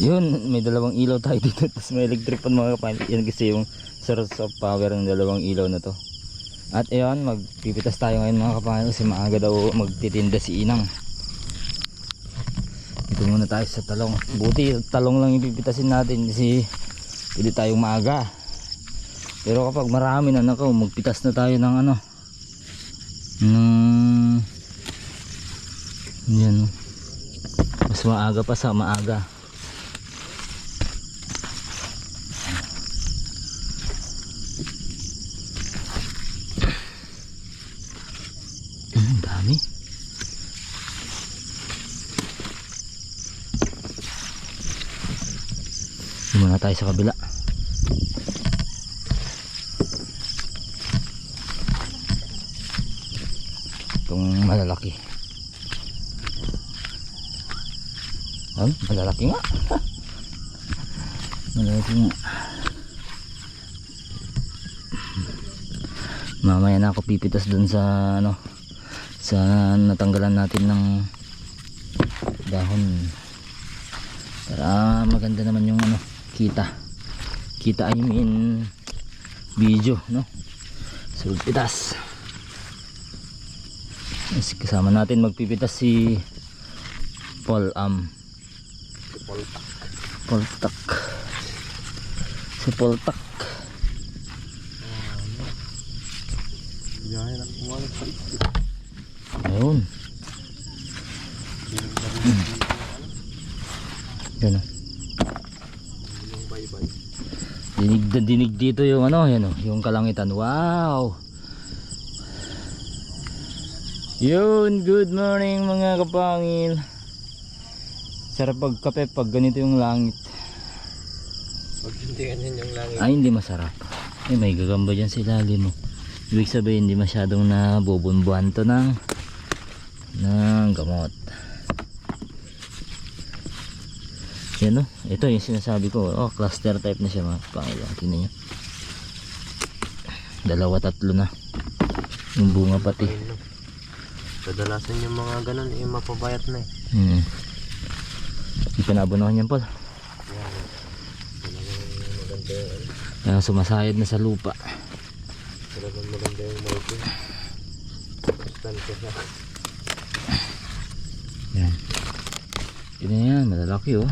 Yun, may dalawang ilaw tayo dito. Tapos may electric pan mga kapatid. Yan kasi yung source of power ng dalawang ilaw na to. At ayan, magpipitas tayo ngayon mga kapatid. Kasi maaga daw magtitinda si Inang. Dito muna tayo sa talong. Buti talong lang ipipitasin natin kasi pwede tayong maaga. Pero kapag marami na nako, magpitas na tayo ng ano. Ng yan. Mas maaga pa sa maaga. Mm, Ang dami. Doon muna tayo sa kabila. Itong malalaki. Ay, malalaki nga. malalaki nga. Mamaya na ako pipitas dun sa ano sa natanggalan natin ng dahon para maganda naman yung ano kita. Kita I mean video no? So pitas. Yes, kasama natin magpipitas si Paul Am Poltak si Poltak Biyahe na kumalat sa ayun. Hmm. Yan bye-bye. Dinig na dinig dito yung ano, yan o, yung kalangitan. Wow! Yun, good morning mga kapangil. Sarap pagkape pag ganito yung langit. Pag hindi ganyan yung langit. Ay, hindi masarap. Ay, may gagamba dyan sa ilalim mo. Ibig sabihin, hindi masyadong nabubunbuhan to ng, ng gamot. Yan o, ito yung sinasabi ko. Oh, cluster type na siya mga kapangil. Tingnan nyo. Dalawa, tatlo na. Yung bunga pati. Kadalasan yung mga ganun eh mapabayat na eh. Hmm. Naabunuhan yan, Paul. Yan. Kaya sumasayad na sa lupa. Talagang maganda yung. Stand ko siya. Yan. Yun yan, malalaki oh.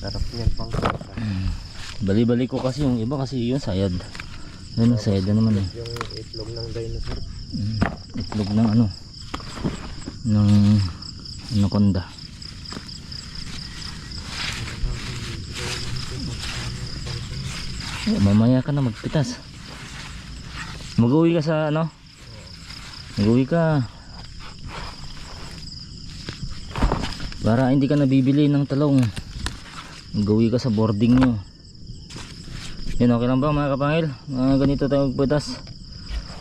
Sarap niyan pang kasa. Bali-bali ko kasi yung iba kasi yun sayad. Yun, sayad na naman eh. Yung itlog ng dinosaur. Mm, Itlog ng ano. Ng anaconda. Eh, mamaya ka na magpitas. Mag-uwi ka sa ano? Mag-uwi ka. Para hindi ka nabibili ng talong. Mag-uwi ka sa boarding nyo. Yan okay lang ba mga kapangil? Mga ganito tayo magpitas.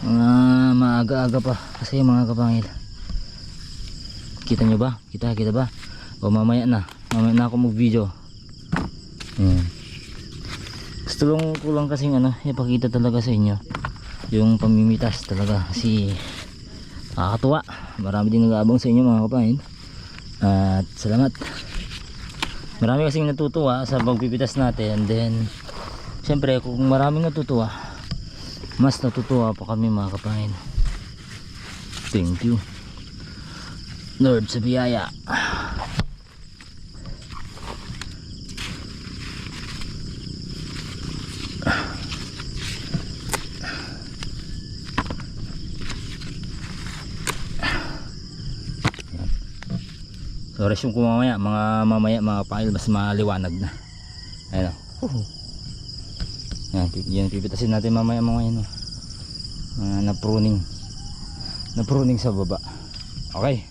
Mga maaga-aga pa. Kasi mga kapangil. Kita nyo ba? Kita, kita ba? O mamaya na. Mamaya na ako mag-video. Yan. Gusto lang ko lang kasing ano, ipakita talaga sa inyo yung pamimitas talaga kasi nakakatuwa. Marami din nag-aabang sa inyo mga kapangil. At salamat. Marami kasing natutuwa sa pagpipitas natin and then Siyempre kung maraming natutuwa Mas natutuwa pa kami mga kapangin Thank you. Lord sa biyaya Resume ko mamaya Mga mamaya mga kapangil Mas maliwanag na Ayun o yan, pi- yan pipitasin natin mamaya mga yan. oh. Mga na pruning. Na pruning sa baba. Okay.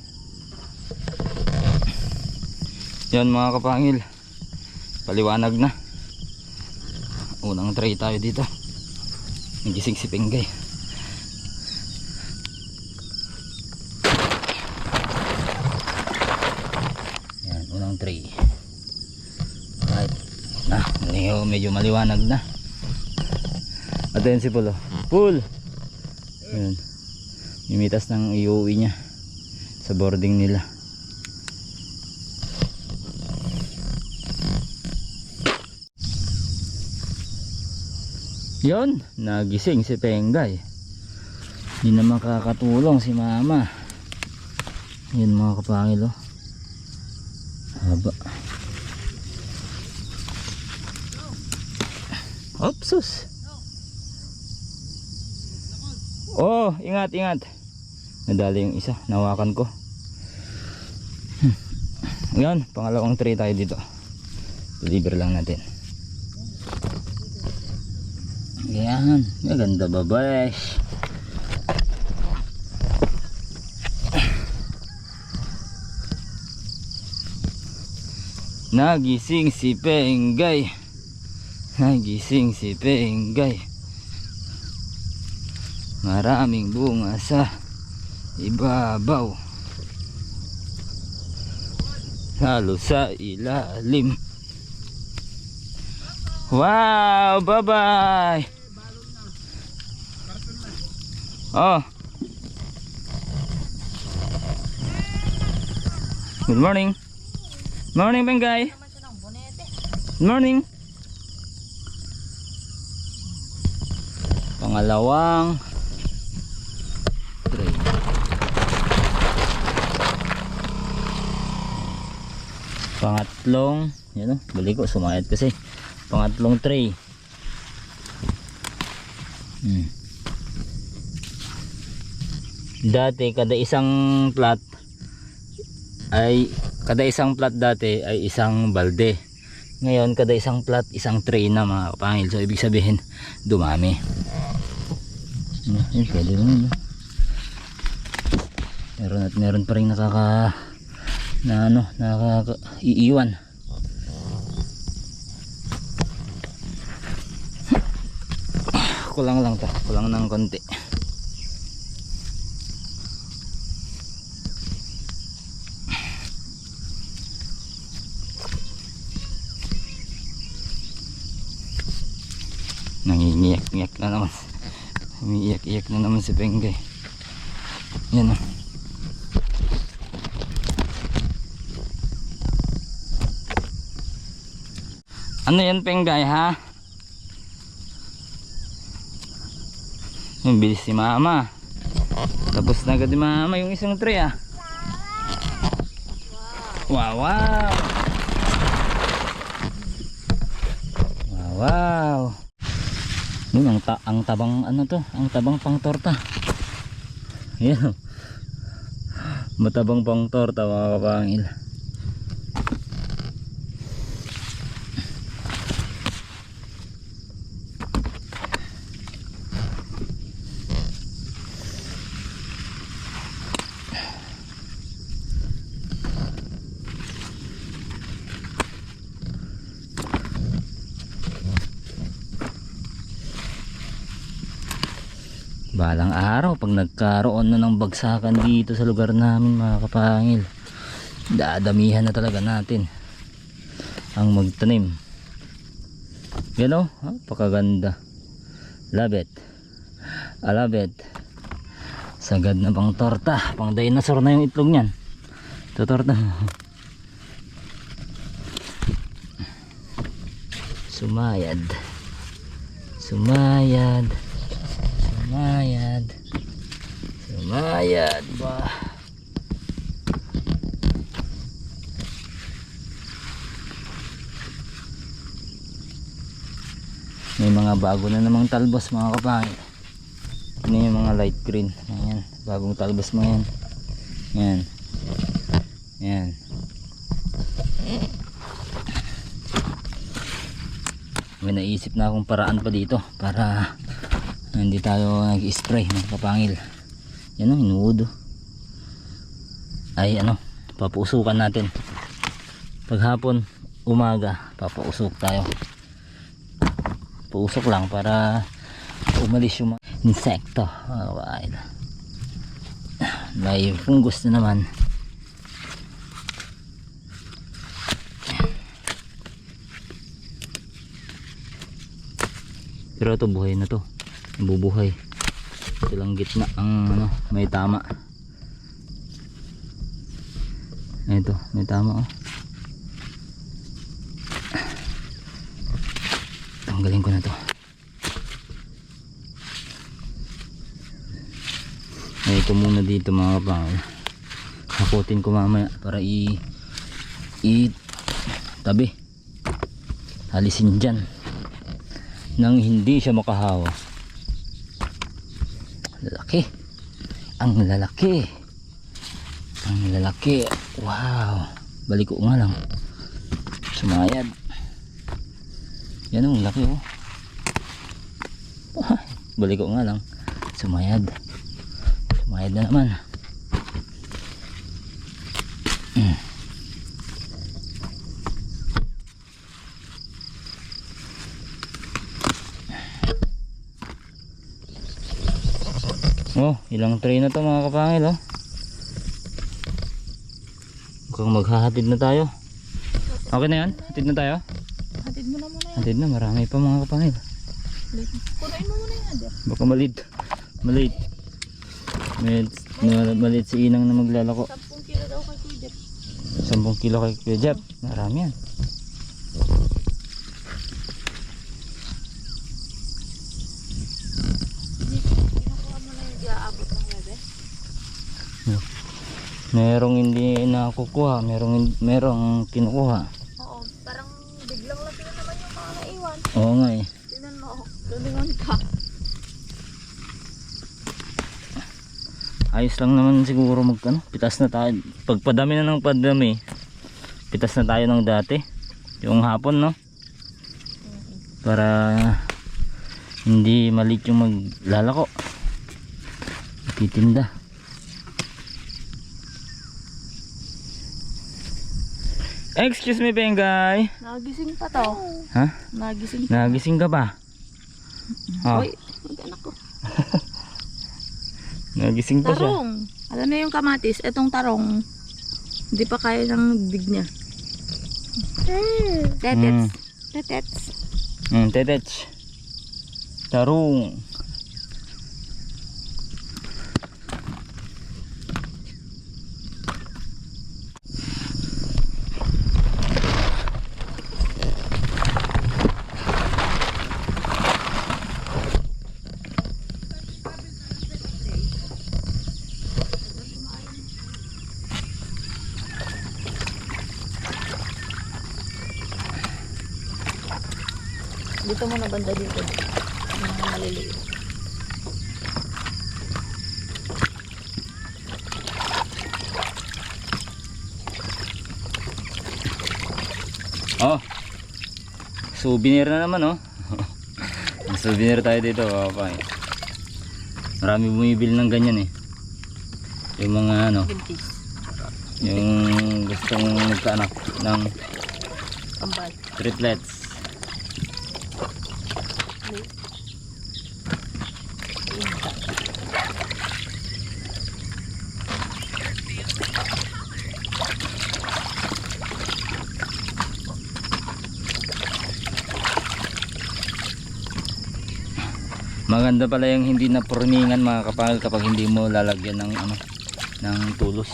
Yan mga kapangil. Paliwanag na. Unang tray tayo dito. Nagising si Penggay. medyo maliwanag na. At ayun si Paul oh. Paul ayun. Mimitas ng iuwi niya sa boarding nila. Yon nagising si Pengay. Hindi na makakatulong si mama. Yun mga kapangil oh. Haba. Opsus. Oh, ingat, ingat. Nadali yung isa, nawakan ko. Hmm. Yan, pangalawang tray tayo dito. Deliver lang natin. Yan, maganda ba besh? Nagising si Pengay. Nagising si Pengay. Maraming bunga sa ibabaw. Lalo sa ilalim. Wow, bye-bye. Oh. Good morning. Morning, Bengay. Good morning. Pangalawang tray. Pangatlong, yan o, bali ko, sumayad kasi. Pangatlong tray. Hmm. Dati, kada isang plat ay kada isang plat dati ay isang balde. Ngayon, kada isang plat, isang tray na mga kapangil. So, ibig sabihin, dumami. Ano, Yun, pwede naman. Meron at meron pa rin nakaka na ano, nakaka iiwan. Kulang lang ta, kulang ng konti. Nangingiyak-iyak na naman. Umiiyak-iyak na naman si Pengay. Yan o. Ano yan Pengay ha? Yung bilis si mama. Tapos na agad mama yung isang tray ah. Wow. Wow wow. Yun, ang, ta ang tabang ano to, ang tabang pang torta. Yan. Matabang pang torta mga kapangil. Balang araw pag nagkaroon na ng bagsakan dito sa lugar namin mga kapangil. Dadamihan na talaga natin ang magtanim. Yan o, napakaganda. Love it. I love it. Sagad na pang torta. Pang dinosaur na yung itlog niyan. Ito torta. Sumayad. Sumayad. Sumayad. Sumayad ba? May mga bago na namang talbos mga kapangit. Ano yung mga light green. Ayan. Bagong talbos mo yan. Yan. Yan. May naisip na akong paraan pa dito para hindi tayo nag-spray ng kapangil yan o inuud oh. ay ano papuusukan natin. Paghapon umaga papausok tayo. Pausok lang para umalis yung mga insekto mga kabail may fungus na naman. Pero ito buhay na to bubuhay. Silang gitna ang ano, may tama. Ito may tama oh. Tanggalin ko na to. Ito muna dito mga kapangol. Hakutin ko mamaya para i i tabi. Halisin dyan. Nang hindi siya makahawa. Lalaki. Ang lalaki. Ang lalaki. Wow. Balik ko nga lang. Sumayad. Yan ang laki oh. Balik ko nga lang. Sumayad. Sumayad na naman. Mm. Oh, ilang tray na to mga kapangil oh. Mukhang maghahatid na tayo. Okay na yan? Hatid na tayo? Hatid mo na muna yan. Hatid na, marami pa mga kapangil. Kunain mo muna yan. Baka malit. Malit. Malit, na, malit si Inang na maglalako. 10 kilo daw kay Kuya Jeff. 10 kilo kay Kuya Jeff. Marami yan. Kinukuha mo na yung iaabot ng webe. Merong hindi nakukuha, merong merong kinukuha. Oo, parang biglang lang sila naman yung mga naiwan. Oo nga eh. Tingnan mo, lulingon ka. Ayos lang naman siguro mag ano, pitas na tayo. Pagpadami na ng padami, pitas na tayo ng dati. Yung hapon no. Para hindi malit yung maglalako. Titinda. Excuse me, Bengay. Nagising pa to. Ha? Nagising pa. Nagising ka ba? Oh, Uy, mag-anak ko. nagising pa siya. Tarong. Alam niyo yung kamatis, etong tarong. Hindi pa kaya ng big niya. Tetets. Mm. Tetets. Hmm, tetech. Tarong. Dito mo na banda dito. Mga maliliit. Oh. Souvenir na naman oh. Souvenir tayo dito, kapay. Marami bumibili ng ganyan eh. Yung mga ano, yung gustong magkaanak ng triplets. Maganda pala yung hindi na purningan mga kapal kapag hindi mo lalagyan ng ano ng tulos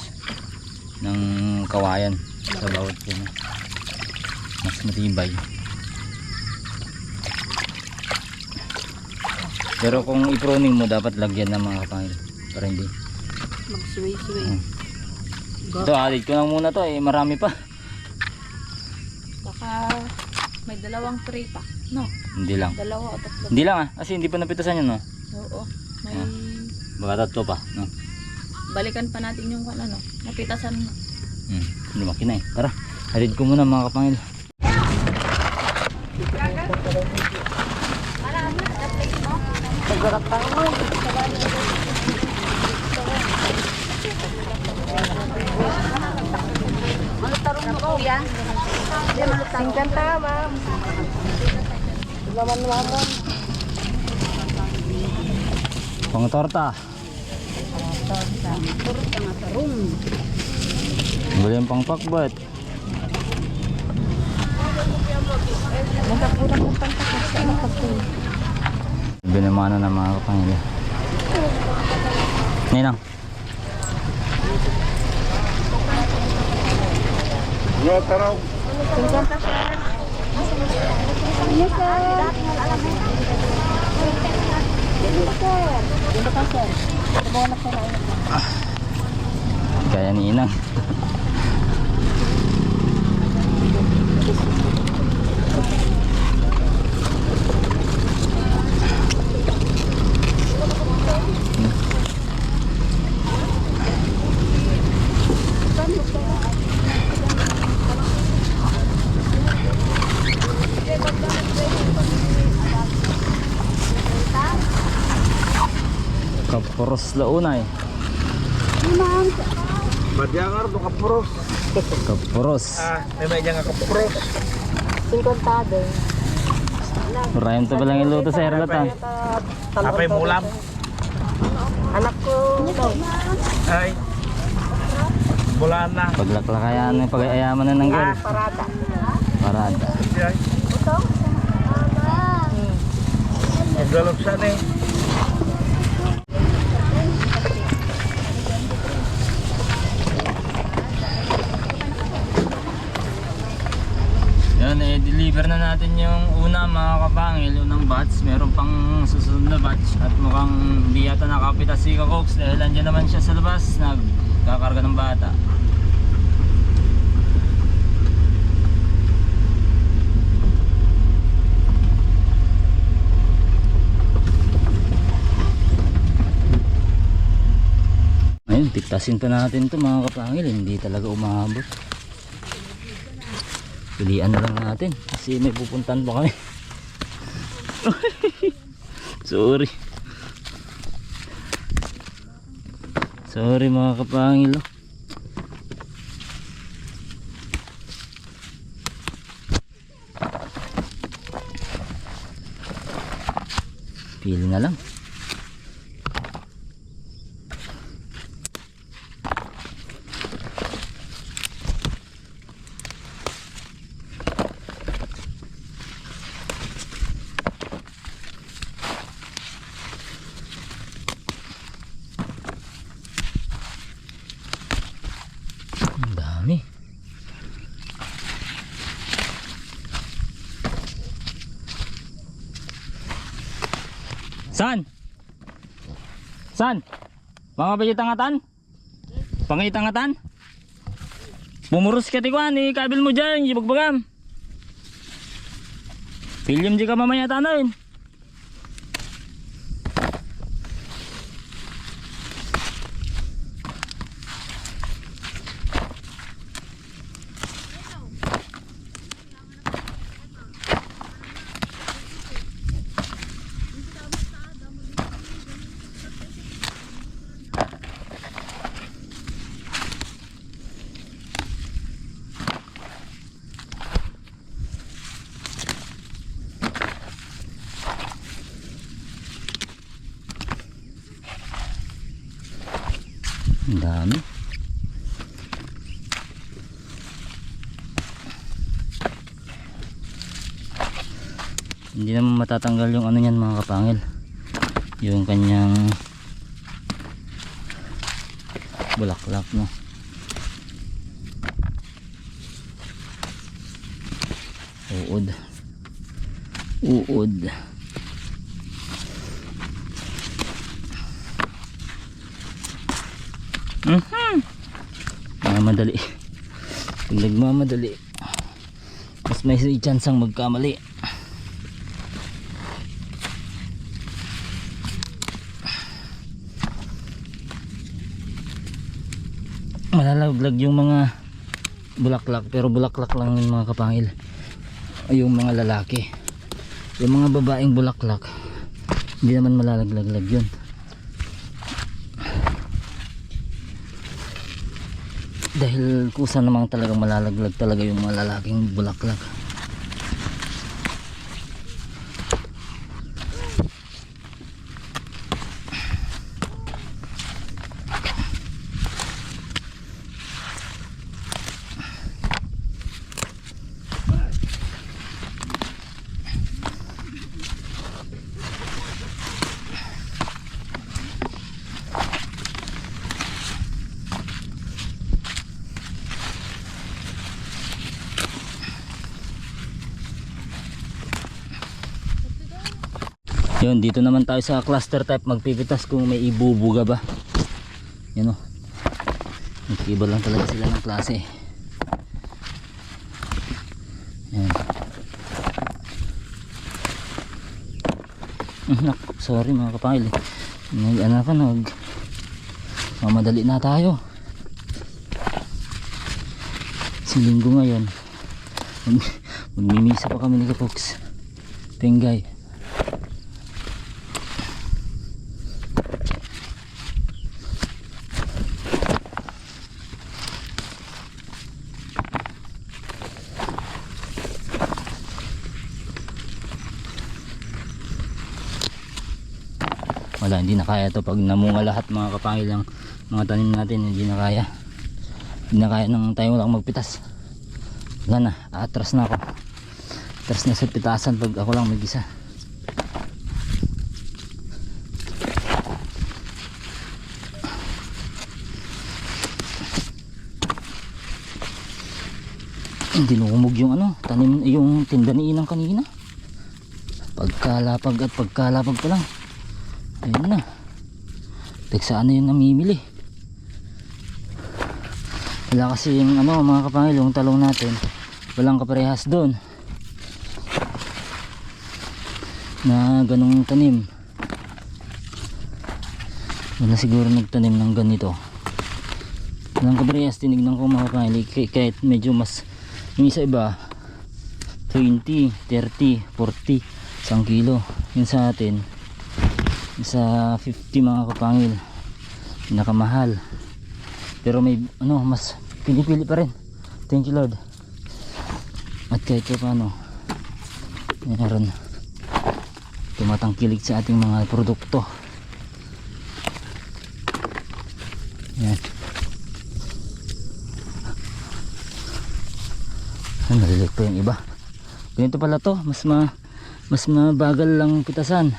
ng kawayan sa bawat puno. Mas matibay. Pero kung i-pruning mo dapat lagyan ng mga kapal para hindi. Magsuway-suway. Hmm. Ito alit ko lang muna to eh marami pa. Baka may dalawang tray pa. No? Hindi lang. Dalawa o tatlo. Hindi lang ah kasi hindi pa napitasan yun no. Oo. May Ah. Baka tatlo pa no. balikan pa natin yung ano, napitasan mo. Hmm, lumaki na eh. Tara, halid ko muna mga kapangil. Pang torta. Bili yung pang pakbat. Binamana na mga kapangil. Ninang. Nga taraw. Dito pa sir. Dito pa sir. Ito na Ah. Kaya ni Inang. Kaporos launay. Madyangar do kapros. Kaporos. Ah, may nga kapros. Singkontado. Rayam to palang iluto sa Erlat ha. Apay mulam. Anak ko, ito. Ay. Bulana. Paglaklakayan ng pag-ayaman na ng girl. Parada. Parada. Ay. Naglalog siya na eh. Deliver na natin yung una mga kapangil, unang batch. Meron pang susunod na batch at mukhang hindi yata nakapitas si Kakoks dahil andyan naman siya sa labas, nagkakarga ng bata. Ayun, pitasin pa natin to mga kapangil, hindi talaga umabot. Pilian na lang natin kasi may pupuntan pa kami. Sorry. Sorry mga kapangil. oh. Pili na lang. Ang dami. San? San? Mga pagitangatan? Pangitangatan? Bumuros ka tikwan, ni kabil mo dyan, ibagbagam. Film di ka mamaya tanayin. Ang dami. Hindi naman matatanggal yung ano niyan mga kapangil. Yung kanyang bulaklak no. Uod. Uod. Mhm. Mamadali. Pag nagmamadali, mas may chance ang magkamali. Malalaglag yung mga bulaklak pero bulaklak lang yung mga kapangil. Yung mga lalaki. Yung mga babaeng bulaklak, hindi naman malalaglag yun. dahil kusa namang talagang malalaglag talaga yung mga lalaking bulaklak Yun, dito naman tayo sa cluster type magpipitas kung may ibubuga ba. Yan o. Nagkiba lang talaga sila ng klase. Yan. Mm, nak, sorry mga kapangil. Nag, pa, nag... Mamadali na tayo. Si linggo ngayon. Mag, magmimisa pa kami ni Kapoks. Pengay. Wala hindi na kaya to. Pag namunga lahat mga kapangil ng mga tanim natin hindi na kaya. Hindi na kaya nang tayo lang magpitas. Wala na atras na ako. Atras na sa pitasan pag ako lang mag isa hindi lumumog yung ano tanim yung tinda ni inang kanina. Pagkalapag at pagkalapag pa lang ayun na. Teksaan na yun namimili. Wala kasi yung ano mga kapangil yung talong natin walang kaparehas doon. Na ganong tanim. Wala siguro nagtanim ng ganito. Walang kaparehas tinignan ko mga kapangil kay- kahit medyo mas yung isa iba 20, 30, 40 isang kilo. Yun sa atin sa 50 mga kapangil. Pinakamahal. Pero may ano mas pinipili pa rin. Thank you lord. At kahit pa paano meron tumatangkilig sa ating mga produkto. Yan ay nalilig pa yung iba. Ganito pala to. Mas ma mas mabagal lang pitasan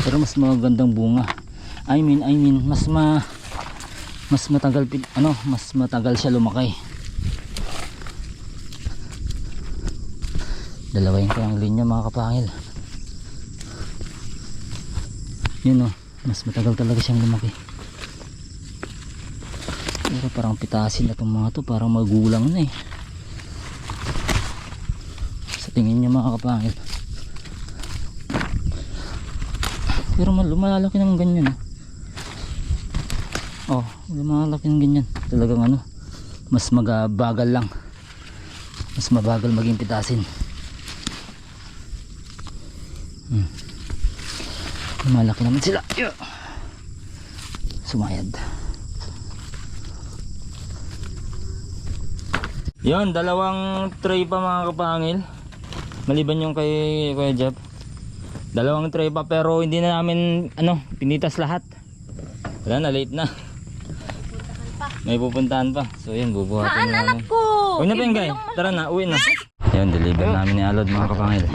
pero mas magandang bunga. I mean I mean mas ma mas matagal ano mas matagal siya lumaki dalawa yung kayang linya mga kapangil. Yun o mas matagal talaga siyang lumaki. Pero parang pitasin na itong mga to parang magulang na eh. Sa tingin niya mga kapangil pero mal- lumalaki naman ganyan oh lumalaki ng ganyan. Talagang ano mas magabagal lang. Mas mabagal maging pitasin. Hmm. lumalaki naman sila. Yeah. sumayad. Yon dalawang tray pa mga kapangil. Maliban yung kay Kuya Jeff dalawang tray pa pero hindi na namin ano pinitas lahat. Wala na late na. May pupuntahan pa. So yun bubuhatin na namin. Ko! uwi na Pengay tara na uwi na. Yun deliver namin ni Alod mga kapangil